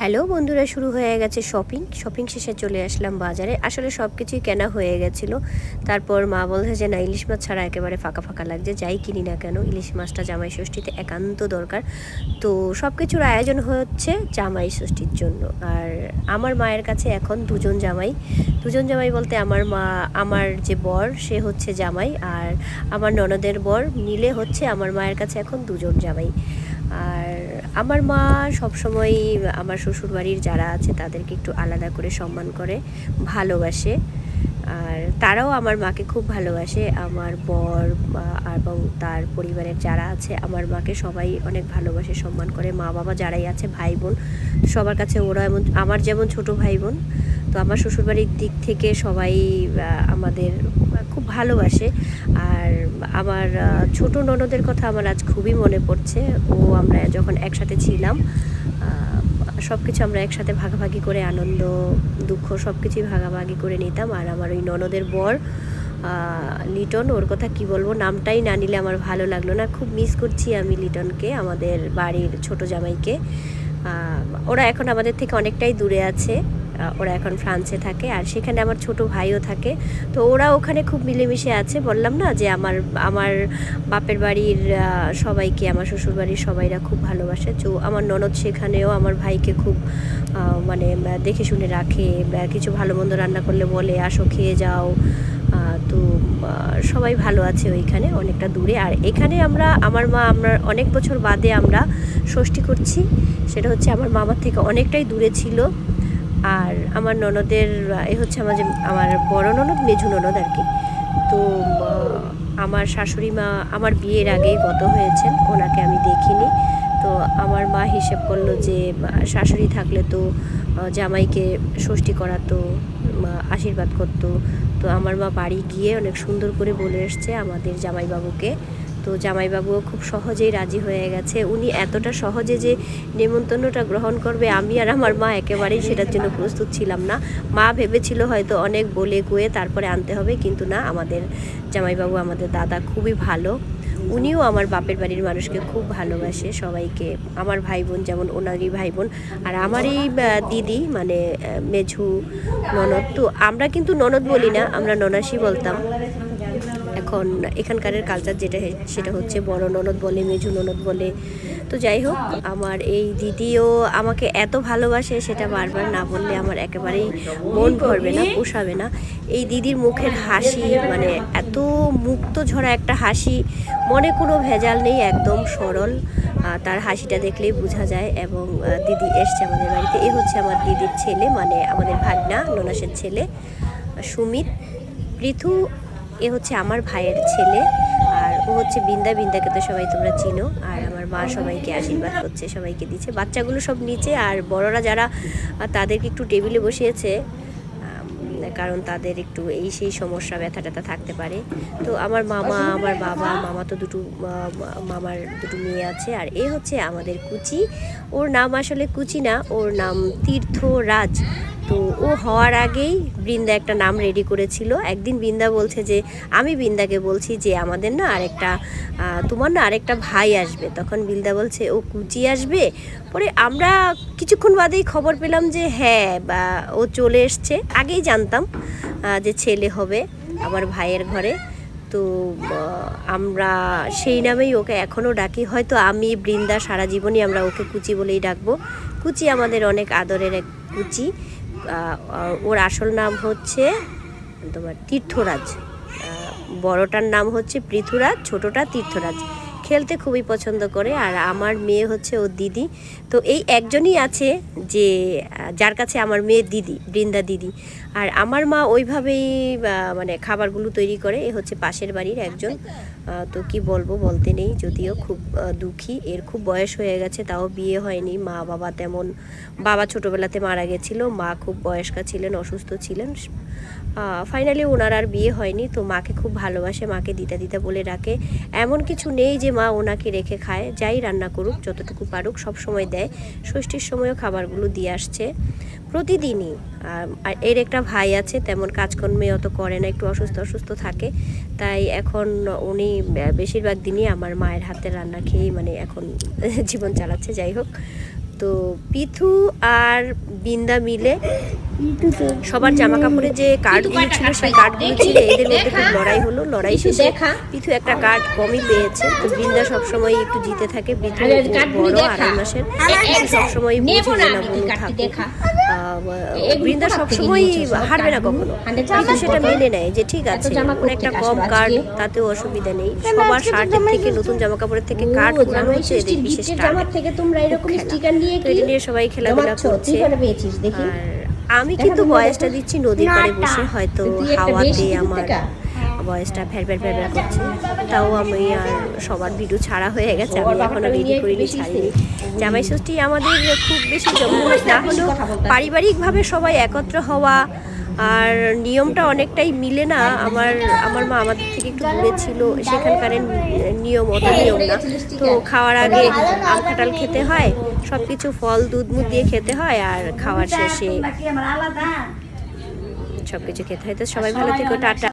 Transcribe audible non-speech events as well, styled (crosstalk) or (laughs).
Hello বন্ধুরা, শুরু হয়ে গেছে শপিং শপিং শেষে চলে আসলাম বাজারে। আসলে সব কিছুই কেনা হয়ে গেছিল। তারপর মা বলছে যে, না, ইলিশ মাছ ছাড়া একেবারে ফাঁকা ফাঁকা লাগছে। যাই কিনি না কেন, ইলিশ মাছটা জামাই ষষ্ঠীতে একান্ত দরকার। তো সব কিছুর আয়োজন হচ্ছে জামাই ষষ্ঠীর জন্য। আর আমার মায়ের কাছে এখন দুজন জামাই। দুজন জামাই বলতে আমার মা, আমার যে বর, সে হচ্ছে জামাই। আর আমার ননদের বর, মিলে হচ্ছে আমার মায়ের কাছে এখন দুজন জামাই। আর আমার মা সবসময় আমার শ্বশুরবাড়ির যারা আছে, তাদেরকে একটু আলাদা করে সম্মান করে, ভালোবাসে। আর তারাও আমার মাকে খুব ভালোবাসে। আমার বর এবং তার পরিবারের যারা আছে, আমার মাকে সবাই অনেক ভালোবাসে, সম্মান করে। মা বাবা যারাই আছে ভাই বোন সবার কাছে ওরা এমন, আমার যেমন ছোট ভাই বোন তো আমার শ্বশুরবাড়ির দিক থেকে সবাই আমাদের খুব ভালোবাসে। আর আমার ছোট ননদের কথা আমার আজ খুবই মনে পড়ছে। ও আমরা যখন একসাথে ছিলাম সব কিছু আমরা একসাথে ভাগাভাগি করে আনন্দ, দুঃখ সব কিছুই ভাগাভাগি করে নিতাম। আর আমার ওই ননদের বর লিটন, ওর কথা কি বলব, নামটাই না নিলে আমার ভালো লাগল না। খুব মিস করছি আমি লিটনকে, আমাদের বাড়ির ছোট জামাইকে। ওরা এখন আমাদের থেকে অনেকটাই দূরে আছে। ওরা এখন ফ্রান্সে থাকে আর সেখানে আমার ছোট ভাইও থাকে। তো ওরা ওখানে খুব মিলেমিশে আছে। বললাম না যে আমার আমার বাপের বাড়ির সবাইকে, আমার শ্বশুর বাড়ির সবাইরা খুব ভালোবাসে। তো আমার ননদ সেখানেও আমার ভাইকে খুব মানে দেখে শুনে রাখে কিছু ভালো মন্দ রান্না করলে বলে, আসো খেয়ে যাও। তো সবাই ভালো আছে ওইখানে, অনেকটা দূরে। আর এখানে আমরা, আমার মা, আমরা অনেক বছর বাদে আমরা ষষ্ঠী করছি। সেটা হচ্ছে আমার মামার থেকে অনেকটাই দূরে ছিল। আর আমার ননদের, এ হচ্ছে আমার যে, আমার বড় ননদ, মেঝু ননদ আর কি। তো আমার শাশুড়ি মা, আমার বিয়ের আগেই গত হয়েছেন, ওনাকে আমি দেখিনি। তো আমার মা হিসেব করল যে শাশুড়ি থাকলে তো জামাইকে ষষ্ঠী করাতো আশীর্বাদ করতো। তো আমার মা বাড়ি গিয়ে অনেক সুন্দর করে বলে এসছে আমাদের জামাইবাবুকে। তো জামাইবাবুও খুব সহজেই রাজি হয়ে গেছে। উনি এতটা সহজে যে নেমন্তন্নটা গ্রহণ করবে, আমি আর আমার মা একেবারেই সেটার জন্য প্রস্তুত ছিলাম না। মা ভেবেছিল হয়তো অনেক বলে কয়ে তারপরে আনতে হবে, কিন্তু না, আমাদের জামাইবাবু আমাদের দাদা খুবই ভালো। উনিও আমার বাপের বাড়ির মানুষকে খুব ভালোবাসে সবাইকে। আমার ভাই বোন যেমন ওনারই ভাই বোন আর আমারই দিদি মানে মেঝু, ননদ, তো আমরা কিন্তু ননদ বলি না, আমরা ননাসি বলতাম। এখন এখানকারের কালচার যেটা সেটা হচ্ছে বড় ননদ বলে মেঝু ননদ বলে। তো যাই হোক, আমার এই দিদিও আমাকে এত ভালোবাসে সেটা বারবার না বললে আমার একেবারেই মন ভরবে না, পোষাবে না। এই দিদির মুখের হাসি মানে এত মুক্ত ঝরা একটা হাসি, মনে কোনো ভেজাল নেই, একদম সরল। তার হাসিটা দেখলেই বোঝা যায় এবং দিদি এসছে আমাদের বাড়িতে। এই হচ্ছে আমার দিদির ছেলে মানে আমাদের ভাগনা, ননাসের ছেলে, সুমিত। পৃথু এ হচ্ছে আমার ভাইয়ের ছেলে, আর ও হচ্ছে বিন্দা। বিন্দাকে তো সবাই তোমরা চিনো, আর আমার মা সবাইকে আশীর্বাদ করছে, সবাইকে দিচ্ছে। বাচ্চাগুলো সব নিচে, আর বড়রা যারা তাদেরকে একটু টেবিলে বসিয়েছে কারণ তাদের একটু এই সেই সমস্যা ব্যথা ট্যাথা থাকতে পারে। তো আমার মামা, আমার বাবা, মামা তো দুটো মামার দুটো মেয়ে আছে, আর এ হচ্ছে আমাদের কুচি। ওর নাম আসলে কুচি না, ওর নাম তীর্থরাজ। তো ও হওয়ার আগেই বৃন্দা একটা নাম রেডি করেছিল। একদিন বৃন্দা বলছে যে, আমি বৃন্দাকে বলছি যে, আমাদের না আরেকটা তোমার না আরেকটা ভাই আসবে। তখন বৃন্দা বলছে, ও কুচি আসবে? পরে আমরা কিছুক্ষণ বাদেই খবর পেলাম যে হ্যাঁ বা, ও চলে এসছে। আগেই জানতাম যে ছেলে হবে আমার ভাইয়ের ঘরে। তো আমরা সেই নামেই ওকে এখনও ডাকি। হয়তো আমি, বৃন্দা, সারা জীবনই আমরা ওকে কুচি বলেই ডাকবো। কুচি আমাদের অনেক আদরের এক কুচি। ওর আসল নাম হচ্ছে, তোমার তীর্থরাজ। বড়টার নাম হচ্ছে পৃথুরাজ, ছোটটা তীর্থরাজ। খেলতে খুবই পছন্দ করে, আর আমার মেয়ে হচ্ছে ওর দিদি। তো এই একজনই আছে যে যার কাছে আমার মেয়ে দিদি, বৃন্দা দিদি। আর আমার মা ওইভাবেই মানে খাবারগুলো তৈরি করে। এ হচ্ছে পাশের বাড়ির একজন। তো কি বলব বলতে নেই, যদিও খুব দুঃখী। এর খুব বয়স হয়ে গেছে, তাও বিয়ে হয়নি। মা বাবা তেমন, বাবা ছোটোবেলাতে মারা গেছিল। মা খুব বয়স্কা ছিলেন, অসুস্থ ছিলেন। ফাইনালি ওনার আর বিয়ে হয়নি। তো মাকে খুব ভালোবাসে, মাকে দিতা দিতা বলে রাখে। এমন কিছু নেই যে মা ওনাকে রেখে খায়। যাই রান্না করুক, যতটুকু পারুক, সব সময় দেয়। ষষ্ঠীর সময়ও খাবারগুলো দিয়ে আসছে। প্রতিদিনই। আর- এর একটা ভাই আছে, তেমন কাজকর্মে অত করে না, একটু অসুস্থ অসুস্থ থাকে। তাই এখন উনি বেশিরভাগ দিনই আমার মায়ের হাতে রান্না খেয়েই মানে এখন (laughs) জীবন চালাচ্ছে, যাই হোক। তো পিথু আর বিন্দা মিলে সবার জামা কাপড়ে যে কার্ডগুলো ছিল সেই কার্ডগুলো ছিল এদের মধ্যে খুব লড়াই হলো। লড়াই শেষে পিথু একটা কার্ড কমই পেয়েছে। তো বৃন্দা সবসময় একটু জিতে থাকে। পিথু বড় আড়াই মাসের। সবসময় বুঝে যে না বোন থাকুক। বৃন্দা সবসময় হারবে না কখনো। কিন্তু সেটা মেনে নেয় যে ঠিক আছে ওর একটা কম কার্ড তাতেও অসুবিধা নেই। সবার শার্টের থেকে নতুন জামা কাপড়ের থেকে কার্ড ঘোরানো হচ্ছে এদের বিশেষ টার্গেট থেকে তোমরা এরকম স্টিকার নিয়ে তো এটা নিয়ে সবাই খেলাধুলা করছে। আর আমি কিন্তু বয়সটা দিচ্ছি নদীর পাড়ে বসে হয়তো হাওয়াতে আমার বয়সটা ফের ফের ফের করছে। তাও আমি আর সবার ভিডিও ছাড়া হয়ে গেছে আমি এখনও রেডি করিনি ছাড়িনি। জামাই ষষ্ঠী আমাদের খুব বেশি জমজমাট না হলেও পারিবারিকভাবে সবাই একত্র হওয়া আর নিয়মটা অনেকটাই মিলে না। আমার আমার মা আমাদের থেকে একটু দূরে ছিল, সেখানকার নিয়ম অত নিয়ম না। তো খাওয়ার আগে আম কাঁঠাল খেতে হয় সব কিছু ফল, দুধ মুধ দিয়ে খেতে হয় আর খাওয়ার শেষে সব কিছু খেতে হয়। তো সবাই ভালো থেকো, টাটা।